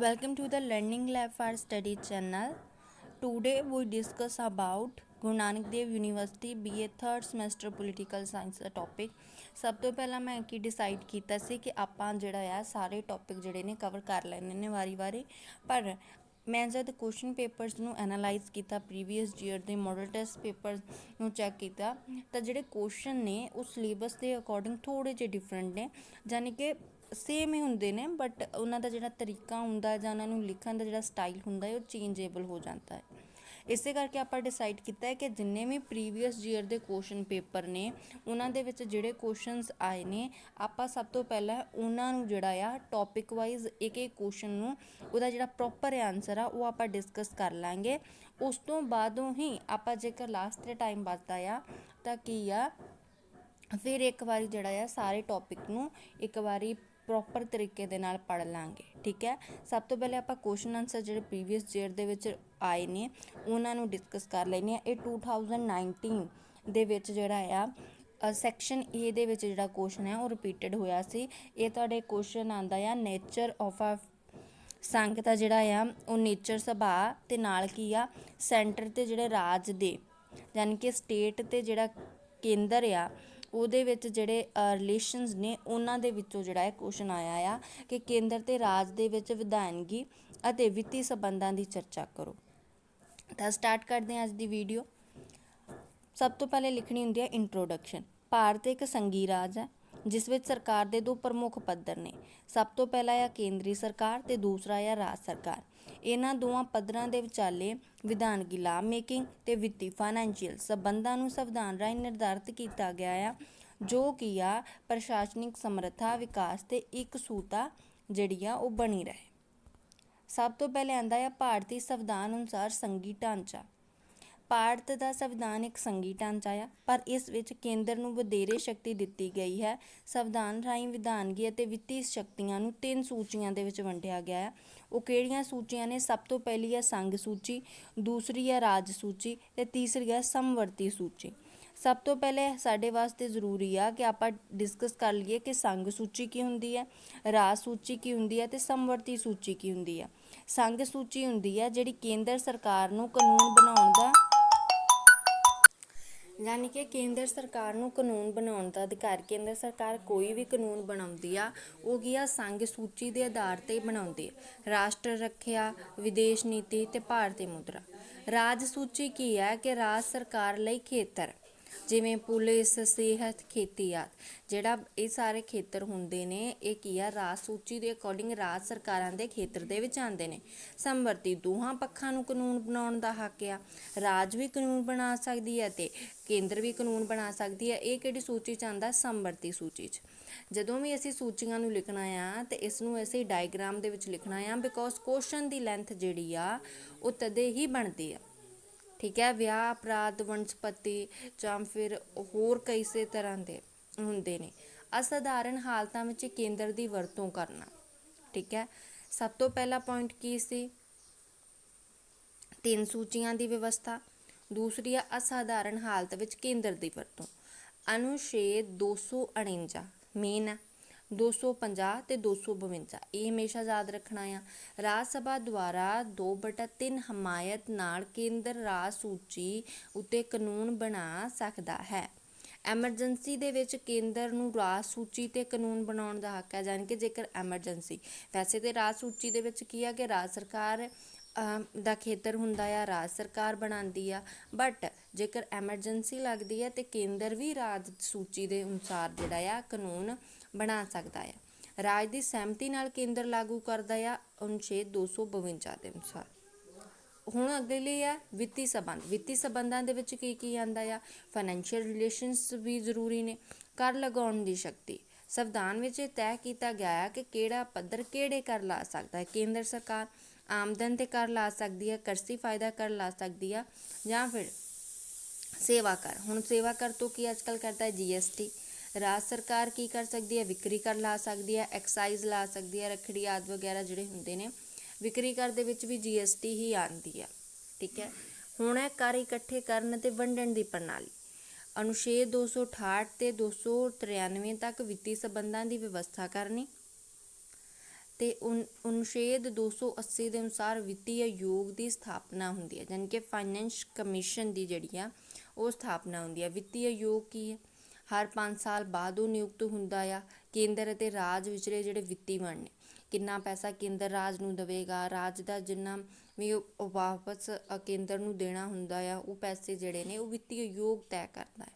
Welcome to the Learning Lab for Study channel. Today we discuss about Guru Nanak Dev University BA third semester political science the topic. ਸਭ ਤੋਂ ਪਹਿਲਾਂ ਮੈਂ ਕੀ decide ਕੀਤਾ ਸੀ ਕਿ ਆਪਾਂ ਜਿਹੜਾ ਆ, ਸਾਰੇ ਟੌਪਿਕ ਜਿਹੜੇ ਨੇ ਕਵਰ ਕਰ ਲੈਣੇ ਨੇ ਵਾਰੀ-ਵਾਰੀ ਪਰ ਮੈਂ ਜਦ ਕੁਐਸਚਨ ਪੇਪਰਸ ਨੂੰ ਐਨਾਲਾਈਜ਼ ਕੀਤਾ ਪ੍ਰੀਵੀਅਸ ਈਅਰ ਦੇ ਮਾਡਲ ਟੈਸਟ ਪੇਪਰਸ ਨੂੰ ਚੈੱਕ ਕੀਤਾ, ਤਾਂ ਜਿਹੜੇ ਕੁਐਸਚਨ ਨੇ ਉਹ ਸਿਲੇਬਸ ਦੇ ਅਕੋਰਡਿੰਗ ਥੋੜੇ ਜਿਹੇ ਡਿਫਰੈਂਟ ਨੇ। ਯਾਨੀ ਕਿ ਸੇਮ ਹੀ ਹੁੰਦੇ ਨੇ ਬਟ ਉਹਨਾਂ ਦਾ ਜਿਹੜਾ ਤਰੀਕਾ ਹੁੰਦਾ ਜਾਂ ਉਹਨਾਂ ਨੂੰ ਲਿਖਣ ਦਾ ਜਿਹੜਾ ਸਟਾਈਲ ਹੁੰਦਾ ਹੈ ਉਹ ਚੇਂਜੇਬਲ ਹੋ ਜਾਂਦਾ ਹੈ। ਇਸੇ ਕਰਕੇ ਆਪਾਂ ਡਿਸਾਈਡ ਕੀਤਾ ਹੈ ਕਿ ਜਿੰਨੇ ਵੀ ਪ੍ਰੀਵੀਅਸ ਈਅਰ ਦੇ ਕੁਐਸਚਨ ਪੇਪਰ ਨੇ, ਉਹਨਾਂ ਦੇ ਵਿੱਚ ਜਿਹੜੇ ਕੁਐਸਚਨਸ ਆਏ ਨੇ, ਆਪਾਂ ਸਭ ਤੋਂ ਪਹਿਲਾਂ ਉਹਨਾਂ ਨੂੰ ਜਿਹੜਾ ਆ ਟੌਪਿਕ ਵਾਈਜ਼ ਇੱਕ ਇੱਕ ਕੁਐਸਚਨ ਨੂੰ, ਉਹਦਾ ਜਿਹੜਾ ਪ੍ਰੋਪਰ ਆਨਸਰ ਆ, ਉਹ ਆਪਾਂ ਡਿਸਕਸ ਕਰ ਲਾਂਗੇ। ਉਸ ਤੋਂ ਬਾਅਦੋਂ ਹੀ ਆਪਾਂ ਜੇਕਰ ਲਾਸਟ ਦੇ ਟਾਈਮ ਬਚਦਾ ਆ, ਤਾਂ ਕੀ ਆ, ਫਿਰ ਇੱਕ ਵਾਰੀ ਜਿਹੜਾ ਆ, ਸਾਰੇ ਟੌਪਿਕ ਨੂੰ ਇੱਕ ਵਾਰੀ ਪ੍ਰੋਪਰ ਤਰੀਕੇ ਦੇ ਨਾਲ ਪੜ੍ਹ ਲਾਂਗੇ, ਠੀਕ ਹੈ? ਸਭ ਤੋਂ ਪਹਿਲੇ ਆਪਾਂ ਕੁਐਸਚਨ ਆਨਸਰ ਜਿਹੜੇ ਪ੍ਰੀਵੀਅਸ ਈਅਰ ਦੇ ਵਿੱਚ ਆਏ ਨੇ, ਉਹਨਾਂ ਨੂੰ ਡਿਸਕਸ ਕਰ ਲੈਨੇ ਆ ਇਹ 2019 ਦੇ ਵਿੱਚ ਜਿਹੜਾ ਆ ਸੈਕਸ਼ਨ ਏ ਦੇ ਵਿੱਚ ਜਿਹੜਾ ਕੁਐਸਚਨ ਹੈ, ਉਹ ਰਿਪੀਟਡ ਹੋਇਆ ਸੀ। ਇਹ ਤੁਹਾਡੇ ਕੁਐਸਚਨ ਆਂਦਾ ਆ ਨੇਚਰ ਆਫ ਆ ਸੰਗ ਦਾ ਜਿਹੜਾ ਆ, ਉਹ ਨੇਚਰ ਸੁਭਾਅ ਤੇ ਨਾਲ ਕੀ ਆ ਸੈਂਟਰ ਤੇ ਜਿਹੜੇ ਰਾਜ ਦੇ ਯਾਨੀ ਕਿ ਸਟੇਟ ਤੇ ਜਿਹੜਾ ਕੇਂਦਰ ਆ ਉਹਦੇ ਵਿੱਚ ਜਿਹੜੇ ਰਿਲੇਸ਼ਨਸ ਨੇ ਉਹਨਾਂ ਦੇ ਵਿੱਚੋਂ ਜਿਹੜਾ ਇਹ ਕੁਐਸਚਨ ਆਇਆ ਆ ਕਿ ਕੇਂਦਰ ਤੇ ਰਾਜ ਦੇ ਵਿੱਚ ਵਿਧਾਨਗੀ ਅਤੇ ਵਿੱਤੀ ਸਬੰਧਾਂ ਦੀ ਚਰਚਾ ਕਰੋ। ਤਾਂ ਸਟਾਰਟ ਕਰਦੇ ਹਾਂ ਅੱਜ ਦੀ ਵੀਡੀਓ ਸਭ ਤੋਂ ਪਹਿਲੇ ਲਿਖਣੀ ਹੁੰਦੀ ਹੈ ਇੰਟਰੋਡਕਸ਼ਨ ਭਾਰਤ ਇੱਕ ਸੰਘੀ ਰਾਜ ਹੈ। ਜਿਸ ਵਿੱਚ ਸਰਕਾਰ ਦੇ ਦੋ ਪ੍ਰਮੁੱਖ ਪੱਧਰ ਨੇ। ਸਭ ਤੋਂ ਪਹਿਲਾ ਹੈ ਕੇਂਦਰੀ ਸਰਕਾਰ ਤੇ ਦੂਸਰਾ ਹੈ ਰਾਜ ਸਰਕਾਰ। ਇਹਨਾਂ ਦੋਵਾਂ ਪੱਧਰਾਂ ਦੇ ਵਿਚਾਲੇ ਵਿਧਾਨਗੀ ਲਾ ਮੇਕਿੰਗ ਤੇ ਵਿੱਤੀ ਫਾਈਨੈਂਸ਼ੀਅਲ ਸਬੰਧਾਂ ਨੂੰ ਸੰਵਿਧਾਨ ਰਾਹੀਂ ਨਿਰਧਾਰਤ ਕੀਤਾ ਗਿਆ ਆ, ਜੋ ਕਿ ਆ ਪ੍ਰਸ਼ਾਸਨਿਕ ਸਮਰੱਥਾ, ਵਿਕਾਸ ਤੇ ਇੱਕ ਸੂਤਾ ਜਿਹੜੀ ਆ ਉਹ ਬਣੀ ਰਹੇ। ਸਭ ਤੋਂ ਪਹਿਲੇ ਆਂਦਾ ਹੈ ਭਾਰਤੀ ਸੰਵਿਧਾਨ ਅਨੁਸਾਰ ਸੰਘੀ ਢਾਂਚਾ। ਭਾਰਤ ਦਾ ਸੰਵਿਧਾਨ ਇੱਕ ਸੰਘੀ ਢਾਂਚਾ ਆ, ਪਰ ਇਸ ਵਿੱਚ ਕੇਂਦਰ ਨੂੰ ਵਧੇਰੇ ਸ਼ਕਤੀ ਦਿੱਤੀ ਗਈ ਹੈ। ਸੰਵਿਧਾਨ ਰਾਹੀਂ ਵਿਧਾਨਗੀ ਅਤੇ ਵਿੱਤੀ ਸ਼ਕਤੀਆਂ ਨੂੰ ਤਿੰਨ ਸੂਚੀਆਂ ਦੇ ਵਿੱਚ ਵੰਡਿਆ ਗਿਆ ਹੈ ਉਹ ਕਿਹੜੀਆਂ ਸੂਚੀਆਂ ਨੇ? ਸਭ ਤੋਂ ਪਹਿਲੀ ਹੈ ਸੰਘ ਸੂਚੀ, ਦੂਸਰੀ ਹੈ ਰਾਜ ਸੂਚੀ ਤੇ ਤੀਸਰੀ ਹੈ ਸਮਵਰਤੀ ਸੂਚੀ। ਸਭ ਤੋਂ ਪਹਿਲੇ ਸਾਡੇ ਵਾਸਤੇ ਜ਼ਰੂਰੀ ਆ ਕਿ ਆਪਾਂ ਡਿਸਕਸ ਕਰ ਲਈਏ ਕਿ ਸੰਘ ਸੂਚੀ ਕੀ ਹੁੰਦੀ ਹੈ, ਰਾਜ ਸੂਚੀ ਕੀ ਹੁੰਦੀ ਹੈ ਤੇ ਸਮਵਰਤੀ ਸੂਚੀ ਕੀ ਹੁੰਦੀ ਹੈ। ਸੰਘ ਸੂਚੀ ਹੁੰਦੀ ਹੈ ਜਿਹੜੀ ਕੇਂਦਰ ਸਰਕਾਰ ਨੂੰ ਕਾਨੂੰਨ ਬਣਾਉਣ ਦਾ ਯਾਨੀ ਕਿ ਕੇਂਦਰ ਸਰਕਾਰ ਨੂੰ ਕਾਨੂੰਨ ਬਣਾਉਣ ਦਾ ਅਧਿਕਾਰ, ਕੇਂਦਰ ਸਰਕਾਰ ਕੋਈ ਵੀ ਕਾਨੂੰਨ ਬਣਾਉਂਦੀ ਆ, ਉਹ ਕੀ ਆ, ਸੰਘ ਸੂਚੀ ਦੇ ਆਧਾਰ ਤੇ ਬਣਾਉਂਦੀ ਹੈ ਰਾਸ਼ਟਰ ਰੱਖਿਆ, ਵਿਦੇਸ਼ ਨੀਤੀ ਤੇ ਭਾਰਤੀ ਮੁਦਰਾ। ਰਾਜ ਸੂਚੀ ਕੀ ਹੈ ਕਿ ਰਾਜ ਸਰਕਾਰ ਲਈ ਖੇਤਰ। ਜਿਵੇਂ ਪੁਲਿਸ, ਸਿਹਤ ਖੇਤੀ ਆ ਜਿਹੜਾ ਇਹ ਸਾਰੇ ਖੇਤਰ ਹੁੰਦੇ ਨੇ, ਇਹ ਕੀ ਆ? ਰਾਜ ਸੂਚੀ ਦੇ ਅਕੋਰਡਿੰਗ ਰਾਜ ਸਰਕਾਰਾਂ ਦੇ ਖੇਤਰ ਦੇ ਵਿੱਚ ਆਉਂਦੇ ਨੇ। ਸਮਵਰਤੀ ਦੋਹਾਂ ਪੱਖਾਂ ਨੂੰ ਕਾਨੂੰਨ ਬਣਾਉਣ ਦਾ ਹੱਕ ਆ। ਰਾਜ ਵੀ ਕਾਨੂੰਨ ਬਣਾ ਸਕਦੀ ਹੈ ਤੇ ਕੇਂਦਰ ਵੀ ਕਾਨੂੰਨ ਬਣਾ ਸਕਦੀ ਹੈ ਇਹ ਕਿਹੜੀ ਸੂਚੀ ਚ ਆਂਦਾ ਸੰਵਰਤੀ ਸੂਚੀ ਚ। ਜਦੋਂ ਵੀ ਅਸੀਂ ਸੂਚੀਆਂ ਨੂੰ ਲਿਖਣਾ ਆ ਤੇ ਇਸ ਨੂੰ ਅਸੀਂ ਡਾਇਗ੍ਰਾਮ ਦੇ ਵਿੱਚ ਲਿਖਣਾ ਆ ਬਿਕੋਜ਼ ਕੁਐਸਚਨ ਦੀ ਲੈਂਥ ਜਿਹੜੀ ਆ, ਉਹ ਤਦੇ ਹੀ ਬਣਦੀ ਆ। ਠੀਕ ਹੈ, ਵਿਆਹ, ਅਪਰਾਧ ਵਨਸਪਤੀ ਜਾਂ ਫਿਰ ਹੋਰ ਕਈ ਸੇ ਤਰ੍ਹਾਂ ਦੇ ਹੁੰਦੇ ਨੇ। ਅਸਾਧਾਰਨ ਹਾਲਤਾਂ ਵਿੱਚ ਕੇਂਦਰ ਦੀ ਵਰਤੋਂ ਕਰਨਾ, ਠੀਕ ਹੈ। ਸਭ ਤੋਂ ਪਹਿਲਾ ਪੁਆਇੰਟ ਕੀ ਸੀ? ਤਿੰਨ ਸੂਚੀਆਂ ਦੀ ਵਿਵਸਥਾ। ਦੂਸਰੀ ਆ ਅਸਾਧਾਰਨ ਹਾਲਤ ਵਿੱਚ ਕੇਂਦਰ ਦੀ ਵਰਤੋਂ। ਅਨੁਛੇਦ 249 ਮੇਨ ਹੈ। 250 ਤੇ 252 ਇਹ ਹਮੇਸ਼ਾ ਯਾਦ ਰੱਖਣਾ ਆ। ਰਾਜ ਸਭਾ ਦੁਆਰਾ 2/3 ਹਮਾਇਤ ਨਾਲ ਕੇਂਦਰ ਰਾਜ ਸੂਚੀ ਉੱਤੇ ਕਾਨੂੰਨ ਬਣਾ ਸਕਦਾ ਹੈ। ਐਮਰਜੈਂਸੀ ਦੇ ਵਿੱਚ ਕੇਂਦਰ ਨੂੰ ਰਾਜ ਸੂਚੀ ਤੇ ਕਾਨੂੰਨ ਬਣਾਉਣ ਦਾ ਹੱਕ ਹੈ ਜਾਨ ਕਿ ਜੇਕਰ ਐਮਰਜੈਂਸੀ। ਵੈਸੇ ਤੇ ਰਾਜ ਸੂਚੀ ਦੇ ਵਿੱਚ ਕੀ ਆ ਕਿ ਰਾਜ ਸਰਕਾਰ ਦਾ ਖੇਤਰ ਹੁੰਦਾ ਆ, ਰਾਜ ਸਰਕਾਰ ਬਣਾਉਂਦੀ ਆ, ਬਟ ਜੇਕਰ ਐਮਰਜੈਂਸੀ ਲੱਗਦੀ ਹੈ ਤੇ ਕੇਂਦਰ ਵੀ ਰਾਜ ਸੂਚੀ ਦੇ ਅਨੁਸਾਰ ਜਿਹੜਾ ਆ ਕਾਨੂੰਨ ਬਣਾ ਸਕਦਾ ਆ। ਰਾਜ ਦੀ ਸਹਿਮਤੀ ਨਾਲ ਕੇਂਦਰ ਲਾਗੂ ਕਰਦਾ ਆ ਅਨੁਛੇਦ 252 ਦੇ ਅਨੁਸਾਰ। ਹੁਣ ਅਗਲੀ ਆ ਵਿੱਤੀ ਸਬੰਧ। ਵਿੱਤੀ ਸਬੰਧਾਂ ਦੇ ਵਿੱਚ ਕੀ ਕੀ ਆਂਦਾ ਆ? ਫਾਈਨੈਂਸ਼ੀਅਲ ਰਿਲੇਸ਼ਨਸ ਵੀ ਜ਼ਰੂਰੀ ਨੇ। ਕਰ ਲਗਾਉਣ ਦੀ ਸ਼ਕਤੀ। ਸੰਵਿਧਾਨ ਵਿੱਚ ਇਹ ਤੈਅ ਕੀਤਾ ਗਿਆ ਹੈ ਕਿ ਕਿਹੜਾ ਪੱਧਰ ਕਿਹੜੇ ਕਰ ਲਾ ਸਕਦਾ ਹੈ। ਕੇਂਦਰ ਸਰਕਾਰ ਆਮਦਨ ਤੇ ਕਰ ਲਾ ਸਕਦੀ ਹੈ ਕਰਸੀ ਫਾਇਦਾ ਕਰ ਲਾ ਸਕਦੀ ਆ ਜਾਂ ਫਿਰ ਸੇਵਾ ਕਰ। ਹੁਣ ਸੇਵਾ ਕਰ ਤੋਂ ਕੀ ਅੱਜਕੱਲ ਕਰਦਾ ਹੈ ਜੀਐਸਟੀ ਰਾਜ ਸਰਕਾਰ ਕੀ ਕਰ ਸਕਦੀ ਹੈ? ਵਿਕਰੀ ਕਰ ਲਾ ਸਕਦੀ ਹੈ ਐਕਸਾਈਜ਼ ਲਾ ਸਕਦੀ ਹੈ, ਰਖੜੀ ਆਦ ਵਗੈਰਾ ਜਿਹੜੇ ਹੁੰਦੇ ਨੇ, ਵਿਕਰੀ ਕਰ ਦੇ ਵਿੱਚ ਵੀ ਜੀਐਸਟੀ ਹੀ ਆਂਦੀ ਹੈ ਠੀਕ ਹੈ? ਹੁਣ ਹੈ ਕਰ ਇਕੱਠੇ ਕਰਨ ਤੇ ਵੰਡਣ ਦੀ ਪ੍ਰਣਾਲੀ। ਅਨੁਛੇਦ 268 ਤੇ 293 ਤੱਕ ਵਿੱਤੀ ਸਬੰਧਾਂ ਦੀ ਵਿਵਸਥਾ ਕਰਨੀ ਤੇ ਉਨ- ਅਨੁਛੇਦ 280 ਦੇ ਅਨੁਸਾਰ ਵਿੱਤੀ ਆਯੋਗ ਦੀ ਸਥਾਪਨਾ ਹੁੰਦੀ ਹੈ ਯਾਨੀ ਕਿ ਫਾਈਨੈਂਸ ਕਮਿਸ਼ਨ ਦੀ ਜਿਹੜੀ ਆ, ਉਹ ਸਥਾਪਨਾ ਹੁੰਦੀ ਹੈ। ਵਿੱਤੀ ਆਯੋਗ ਕੀ ਹੈ? ਹਰ 5 ਸਾਲ ਬਾਅਦ ਉਹ ਨਿਯੁਕਤ ਹੁੰਦਾ ਆ। ਕੇਂਦਰ ਅਤੇ ਰਾਜ ਵਿਚਲੇ ਜਿਹੜੇ ਵਿੱਤੀ ਵੰਡ ਨੇ, ਕਿੰਨਾ ਪੈਸਾ ਕੇਂਦਰ ਰਾਜ ਨੂੰ ਦੇਵੇਗਾ? ਰਾਜ ਦਾ ਜਿੰਨਾ ਵੀ ਉਹ ਵਾਪਸ ਕੇਂਦਰ ਨੂੰ ਦੇਣਾ ਹੁੰਦਾ ਆ, ਉਹ ਪੈਸੇ ਜਿਹੜੇ ਨੇ, ਉਹ ਵਿੱਤੀ ਆਯੋਗ ਤੈਅ ਕਰਦਾ ਹੈ।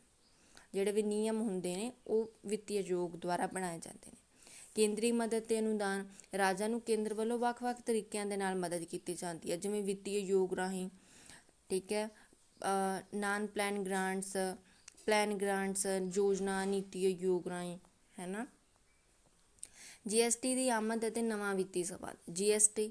ਜਿਹੜੇ ਵੀ ਨਿਯਮ ਹੁੰਦੇ ਨੇ, ਉਹ ਵਿੱਤੀ ਆਯੋਗ ਦੁਆਰਾ ਬਣਾਏ ਜਾਂਦੇ ਨੇ। ਕੇਂਦਰੀ ਮਦਦ ਤੇ ਅਨੁਦਾਨ ਰਾਜਾਂ ਨੂੰ ਕੇਂਦਰ ਵੱਲੋਂ ਵੱਖ-ਵੱਖ ਤਰੀਕਿਆਂ ਦੇ ਨਾਲ ਮਦਦ ਕੀਤੀ ਜਾਂਦੀ ਹੈ, ਜਿਵੇਂ ਵਿੱਤੀ ਯੋਗ ਰਾਹੀਂ, ਠੀਕ ਹੈ non plan grants plan grants, ਯੋਜਨਾ, ਨੀਤੀ ਯੋਗ ਰਾਹੀਂ, ਹੈ ਨਾ? ਜੀਐਸਟੀ ਦੀ ਆਮਦ ਅਤੇ ਨਵਾਂ ਵਿੱਤੀ ਸੰਬੰਧ ਜੀਐਸਟੀ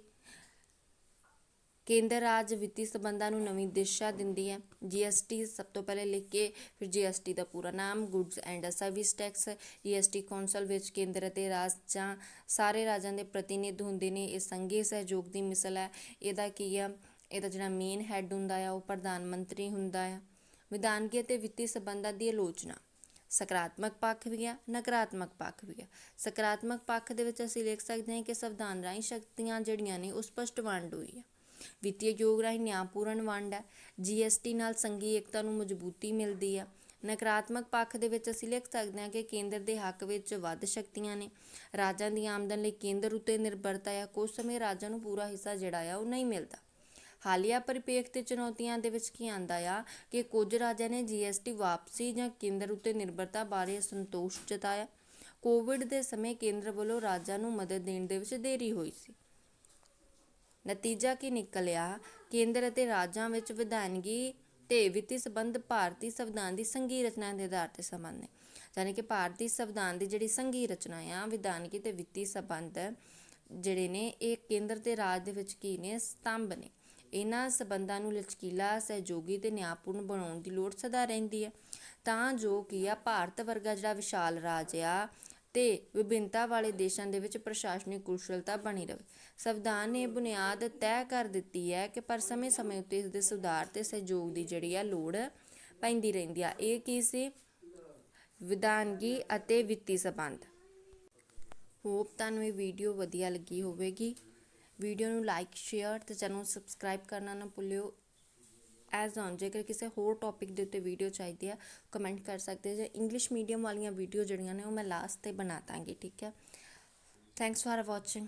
ਕੇਂਦਰ ਰਾਜ ਵਿੱਤੀ ਸੰਬੰਧਾਂ ਨੂੰ ਨਵੀਂ ਦਿਸ਼ਾ ਦਿੰਦੀ ਹੈ। ਜੀਐਸਟੀ ਸਭ ਤੋਂ ਪਹਿਲੇ ਲਿਖ ਕੇ ਫਿਰ ਜੀਐਸਟੀ ਦਾ ਪੂਰਾ ਨਾਮ goods and service tax GST council ਵਿੱਚ ਕੇਂਦਰ ਅਤੇ ਰਾਜ ਜਾਂ ਸਾਰੇ ਰਾਜਾਂ ਦੇ ਪ੍ਰਤੀਨਿਧ ਹੁੰਦੇ ਨੇ। ਇਹ ਸੰਘੀ ਸਹਿਯੋਗ ਦੀ ਮਿਸਲ ਹੈ। ਇਹਦਾ ਕੀ ਆ? ਇਹਦਾ ਜਿਹੜਾ ਮੇਨ ਹੈੱਡ ਹੁੰਦਾ ਆ, ਉਹ ਪ੍ਰਧਾਨ ਮੰਤਰੀ ਹੁੰਦਾ ਆ। ਵਿਧਾਨਗੀ ਅਤੇ ਵਿੱਤੀ ਸੰਬੰਧਾਂ ਦੀ ਆਲੋਚਨਾ। ਸਕਾਰਾਤਮਕ ਪੱਖ ਵੀ ਆ, ਨਕਾਰਾਤਮਕ ਪੱਖ ਵੀ ਆ। ਸਕਾਰਾਤਮਕ ਪੱਖ ਦੇ ਵਿੱਚ ਅਸੀਂ ਲਿਖ ਸਕਦੇ ਹਾਂ ਕਿ ਸੰਵਿਧਾਨ ਰਾਹੀਂ ਸ਼ਕਤੀਆਂ ਜਿਹੜੀਆਂ ਨੇ, ਉਹ ਸਪਸ਼ਟ ਵੰਡ ਹੋਈ ਆ। ਵਿੱਤੀ ਆਯੋਗ ਰਾਹੀਂ ਨਿਆਂਪੂਰਨ ਵੰਡ ਹੈ। ਜੀਐਸਟੀ ਨਾਲ ਸੰਘੀ ਏਕਤਾ ਨੂੰ ਮਜ਼ਬੂਤੀ ਮਿਲਦੀ ਆ ਨਕਾਰਾਤਮਕ ਪੱਖ ਦੇ ਵਿੱਚ ਅਸੀਂ ਲਿਖ ਸਕਦੇ ਹਾਂ ਕਿ ਕੇਂਦਰ ਦੇ ਹੱਕ ਵਿੱਚ ਵੱਧ ਸ਼ਕਤੀਆਂ ਨੇ। ਰਾਜਾਂ ਦੀ ਆਮਦਨ ਲਈ ਕੇਂਦਰ ਉੱਤੇ ਨਿਰਭਰਤਾ ਆ ਕੁਝ ਸਮੇਂ ਰਾਜਾਂ ਨੂੰ ਪੂਰਾ ਹਿੱਸਾ ਜਿਹੜਾ ਆ ਉਹ ਨਹੀਂ ਮਿਲਦਾ। ਹਾਲੀਆ ਪਰਿਪੇਖ ਤੇ ਚੁਣੌਤੀਆਂ ਦੇ ਵਿੱਚ ਕੀ ਆਂਦਾ ਆ ਕਿ ਕੁਝ ਰਾਜਾਂ ਨੇ ਜੀਐਸਟੀ ਵਾਪਸੀ ਜਾਂ ਕੇਂਦਰ ਉੱਤੇ ਨਿਰਭਰਤਾ ਬਾਰੇ ਸੰਤੋਸ਼ ਜਤਾਇਆ। ਕੋਵਿਡ ਦੇ ਸਮੇਂ ਕੇਂਦਰ ਵੱਲੋਂ ਰਾਜਾਂ ਨੂੰ ਮਦਦ ਦੇਣ ਦੇ ਵਿੱਚ ਦੇਰੀ ਹੋਈ ਸੀ। ਨਤੀਜਾ ਕੀ ਨਿਕਲਿਆ? ਕੇਂਦਰ ਅਤੇ ਰਾਜਾਂ ਵਿੱਚ ਵਿਧਾਨਗੀ ਤੇ ਵਿੱਤੀ ਸੰਬੰਧ ਭਾਰਤੀ ਸੰਵਿਧਾਨ ਦੀ ਸੰਘੀ ਰਚਨਾ ਦੇ ਆਧਾਰ ਤੇ ਸੰਬੰਧ ਨੇ। ਯਾਨੀ ਕਿ ਭਾਰਤੀ ਸੰਵਿਧਾਨ ਦੀ ਜਿਹੜੀ ਸੰਘੀ ਰਚਨਾ ਆ, ਵਿਧਾਨਗੀ ਤੇ ਵਿੱਤੀ ਸੰਬੰਧ ਜਿਹੜੇ ਨੇ, ਇਹ ਕੇਂਦਰ ਤੇ ਰਾਜ ਦੇ ਵਿੱਚ ਕੀ ਨੇ? ਸਤੰਭ ਨੇ। ਇਹਨਾਂ ਸਬੰਧਾਂ ਨੂੰ ਲਚਕੀਲਾ, ਸਹਿਯੋਗੀ ਤੇ ਨਿਆਂਪੂਰਨ ਬਣਾਉਣ ਦੀ ਲੋੜ ਸਦਾ ਰਹਿੰਦੀ ਹੈ। ਤਾਂ ਜੋ ਕੀ ਆ, ਭਾਰਤ ਵਰਗਾ ਜਿਹੜਾ ਵਿਸ਼ਾਲ ਰਾਜ ਆ ਤੇ ਵਿਭਿੰਨਤਾ ਵਾਲੇ ਦੇਸ਼ਾਂ ਦੇ ਵਿੱਚ ਪ੍ਰਸ਼ਾਸਨਿਕ ਕੁਸ਼ਲਤਾ ਬਣੀ ਰਹੇ ਸੰਵਿਧਾਨ ਨੇ ਇਹ ਬੁਨਿਆਦ ਤੈਅ ਕਰ ਦਿੱਤੀ ਹੈ ਕਿ ਪਰ ਸਮੇਂ-ਸਮੇਂ ਉੱਤੇ ਇਸ ਦੇ ਸੁਧਾਰ ਤੇ ਸਹਿਯੋਗ ਦੀ ਜਿਹੜੀ ਆ ਲੋੜ ਪੈਂਦੀ ਰਹਿੰਦੀ ਆ। ਇਹ ਕੀ ਸੀ? ਵਿਧਾਨਗੀ ਅਤੇ ਵਿੱਤੀ ਸੰਬੰਧ। ਹੋਪ ਤੁਹਾਨੂੰ ਇਹ ਵੀਡੀਓ ਵਧੀਆ ਲੱਗੀ ਹੋਵੇਗੀ। ਵੀਡੀਓ ਨੂੰ ਲਾਈਕ, ਸ਼ੇਅਰ ਤੇ ਚੈਨਲ ਸਬਸਕ੍ਰਾਈਬ ਕਰਨਾ ਨਾ ਭੁੱਲਿਓ। ਐਜ਼ ਔਨ ਜੇਕਰ ਕਿਸੇ ਹੋਰ ਟੌਪਿਕ ਦੇ ਉੱਤੇ ਵੀਡੀਓ ਚਾਹੀਦੀ ਹੈ ਕਮੈਂਟ ਕਰ ਸਕਦੇ ਜੇ ਇੰਗਲਿਸ਼ ਮੀਡੀਅਮ ਵਾਲੀਆਂ ਵੀਡੀਓ ਜਿਹੜੀਆਂ ਨੇ ਉਹ ਮੈਂ ਲਾਸਟ ਤੇ ਬਣਾ ਦਾਂਗੀ, ਠੀਕ ਹੈ? Thanks for watching